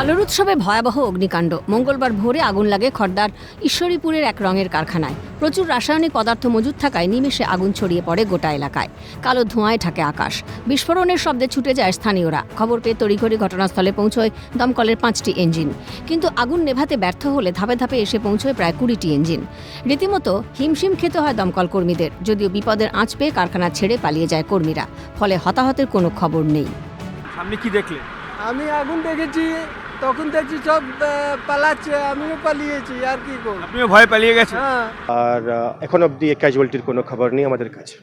কালোর উৎসবে ভয়াবহ অগ্নিকাণ্ড। মঙ্গলবার ভোরে আগুন লাগে খর্দার ঈশ্বরীপুরের এক রঙের কারখানায়। প্রচুর রাসায়নিক পদার্থ মজুদ থাকায় নিমেষে আগুন ছড়িয়ে পড়ে গোটা এলাকায়। কালো ধোঁয়ায় ঢাকে আকাশ। বিস্ফোরণের শব্দে ছুটে যায় স্থানীয়রা। খবর পেয়ে তড়িঘড়ি ঘটনাস্থলে পৌঁছয় দমকলের পাঁচটি ইঞ্জিন। কিন্তু আগুন নেভাতে ব্যর্থ হলে ধাপে ধাপে এসে পৌঁছয় প্রায় কুড়িটি ইঞ্জিন। রীতিমতো হিমশিম খেতে হয় দমকল কর্মীদের। যদিও বিপদের আঁচ পেয়ে কারখানা ছেড়ে পালিয়ে যায় কর্মীরা। ফলে হতাহতের কোনো খবর নেই। সামনে কি দেখলে আমি আগুন দেখেছি তখন দেখছি সব পালাচ্ছে আমিও পালিয়েছি আর কি করব? আপনিও ভয় পালিয়ে গেছেন? হ্যাঁ। আর এখন অবধি ক্যাজুয়ালিটির কোনো খবর নেই আমাদের কাছে।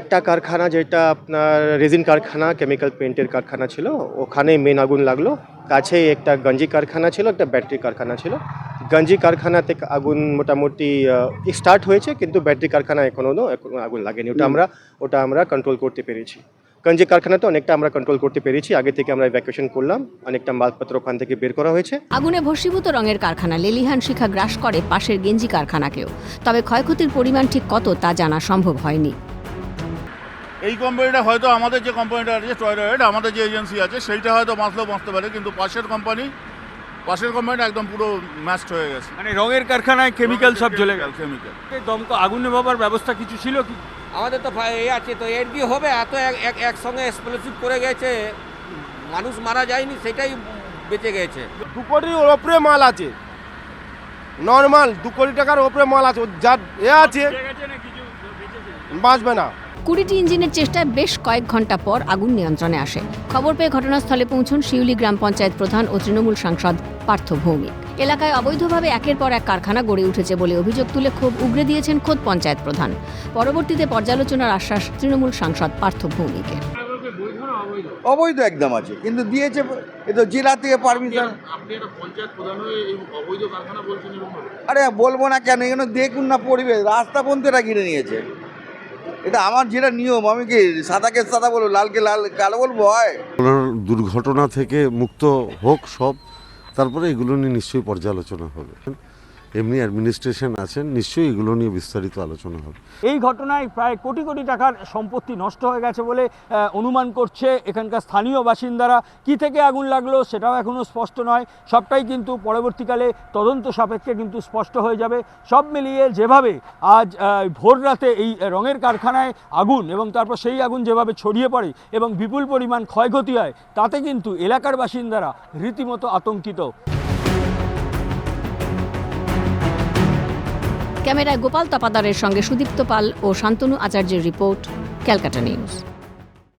একটা কারখানা যেটা আপনার রেজিন কারখানা কেমিক্যাল পেন্টের কারখানা ছিল ওখানে মেন আগুন লাগল। কাছেই একটা গঞ্জি কারখানা ছিল একটা ব্যাটারি কারখানা ছিল। গঞ্জি কারখানাতে আগুন মোটামুটি স্টার্ট হয়েছে কিন্তু ব্যাটারি কারখানা এখনও এখনও আগুন লাগেনি। ওটা আমরা ওটা আমরা কন্ট্রোল করতে পেরেছি। গঞ্জি কারখানাতে অনেকটা আমরা কন্ট্রোল করতে পেরেছি। আগে থেকে আমরা ইভ্যাকুয়েশন করলাম। অনেকটা মালপত্র ওখান থেকে বের করা হয়েছে। আগুনে ভস্মীভূত রঙের কারখানা লেলিহান শিখা গ্রাস করে পাশের গেঞ্জি কারখানাকেও। তবে ক্ষয়ক্ষতির পরিমাণ ঠিক কত তা জানা সম্ভব হয়নি। এই কোম্পানিটা হয়তো আমাদের যে কোম্পানিটা আছে টয়লেট আমাদের যে এজেন্সি আছে সেইটা হয়তো বাঁচলেও বাঁচতে পারে কিন্তু পাশের কোম্পানি পাশের কোম্পানিটা একদম পুরো ম্যাচড হয়ে গেছে। মানে রঙের কারখানায় কেমিক্যাল সব জ্বলে গেল। কেমিক্যাল দমক আগুন নেভাবার ব্যবস্থা কিছু ছিল কি? আমাদের তো এ আছে তো এর কি হবে? এত এক- এক একসঙ্গে এক্সপ্লোসিভ করে গেছে মানুষ মারা যায়নি সেটাই বেঁচে গেছে। দু কোটির ওপরে মাল আছে। নর্মাল দু কোটি টাকার ওপরে মাল আছে ও যা এ আছে বাঁচবে না। কুড়িটি ইঞ্জিনের চেষ্টায় বেশ কয়েক ঘণ্টা পর আগুন নিয়ন্ত্রণে আসে। খবর পেয়ে ঘটনাস্থলে পৌঁছন শিউলি গ্রাম পঞ্চায়েত প্রধান ও তৃণমূল সাংসদ পার্থ ভৌমিক। এলাকায় অবৈধভাবে একের পর এক কারখানা গড়ে উঠেছে বলে অভিযোগ তুলে ক্ষোভ উগরে দিয়েছেন খোদ পঞ্চায়েত প্রধান। পরবর্তীতে পর্যালোচনার আশ্বাস তৃণমূল সাংসদ পার্থ ভৌমিকের। অবৈধ একদম আছে কিন্তু দিয়েছে এ তো জেলা থেকে পারমিশন আরে বলব না কেন এখানে দেখুন না পরিবেশ রাস্তা এরা ঘিরে নিয়েছে। এটা আমার যেটা নিয়ম, আমি কি সাদাকে সাদা বলব, লালকে লাল কালো বলব? হয়। দুর্ঘটনা থেকে মুক্ত হোক সব, তারপরে এগুলো নিয়ে নিশ্চয়ই পর্যালোচনা হবে। এমনি অ্যাডমিনিস্ট্রেশন আছেন, নিশ্চয়ই এগুলো নিয়ে বিস্তারিত আলোচনা হবে। এই ঘটনায় প্রায় কোটি কোটি টাকার সম্পত্তি নষ্ট হয়ে গেছে বলে অনুমান করছে এখানকার স্থানীয় বাসিন্দারা। কি থেকে আগুন লাগল সেটাও এখনও স্পষ্ট নয়। সবটাই কিন্তু পরবর্তীকালে তদন্ত সাপেক্ষে কিন্তু স্পষ্ট হয়ে যাবে। সব মিলিয়ে যেভাবে আজ ভোর রাতে এই রঙের কারখানায় আগুন এবং তারপর সেই আগুন যেভাবে ছড়িয়ে পড়ে এবং বিপুল পরিমাণ ক্ষয়ক্ষতি হয়, তাতে কিন্তু এলাকার বাসিন্দারা রীতিমতো আতঙ্কিত। ক্যামেরায় গোপাল তপাদারের সঙ্গে সুদীপ্ত পাল ও শান্তনু আচার্যের রিপোর্ট ক্যালকাটা নিউজ।